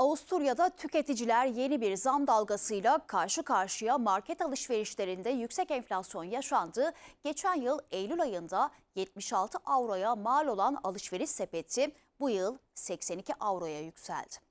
Avusturya'da tüketiciler yeni bir zam dalgasıyla karşı karşıya market alışverişlerinde yüksek enflasyon yaşandı. Geçen yıl Eylül ayında 76 avroya mal olan alışveriş sepeti bu yıl 82 avroya yükseldi.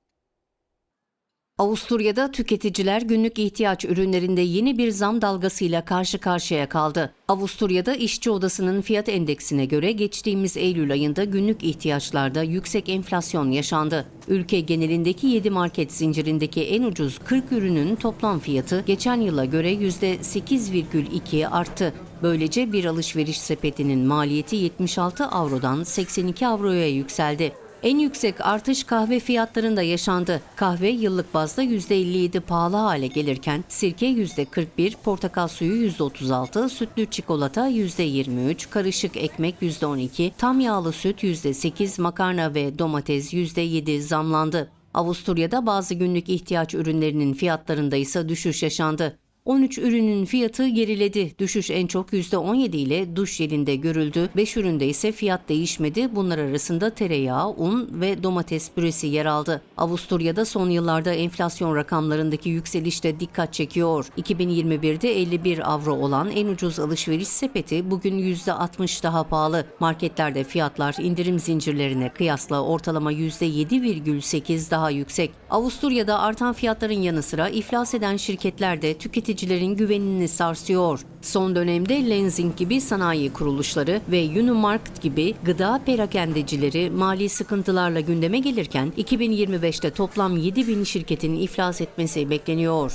Avusturya'da tüketiciler günlük ihtiyaç ürünlerinde yeni bir zam dalgasıyla karşı karşıya kaldı. Avusturya'da işçi odasının fiyat endeksine göre geçtiğimiz Eylül ayında günlük ihtiyaçlarda yüksek enflasyon yaşandı. Ülke genelindeki 7 market zincirindeki en ucuz 40 ürünün toplam fiyatı geçen yıla göre %8,2 arttı. Böylece bir alışveriş sepetinin maliyeti 76 avrodan 82 avroya yükseldi. En yüksek artış kahve fiyatlarında yaşandı. Kahve yıllık bazda %57 pahalı hale gelirken sirke %41, portakal suyu %36, sütlü çikolata %23, karışık ekmek %12, tam yağlı süt %8, makarna ve domates %7 zamlandı. Avusturya'da bazı günlük ihtiyaç ürünlerinin fiyatlarında ise düşüş yaşandı. 13 ürünün fiyatı geriledi. Düşüş en çok %17 ile duş jelinde görüldü. 5 üründe ise fiyat değişmedi. Bunlar arasında tereyağı, un ve domates püresi yer aldı. Avusturya'da son yıllarda enflasyon rakamlarındaki yükseliş de dikkat çekiyor. 2021'de 51 avro olan en ucuz alışveriş sepeti bugün %60 daha pahalı. Marketlerde fiyatlar indirim zincirlerine kıyasla ortalama %7,8 daha yüksek. Avusturya'da artan fiyatların yanı sıra iflas eden şirketler de tüketicilerin güvenini sarsıyor. Son dönemde Lenzing gibi sanayi kuruluşları ve Unimarkt gibi gıda perakendecileri mali sıkıntılarla gündeme gelirken 2025'te toplam 7 bin şirketin iflas etmesi bekleniyor.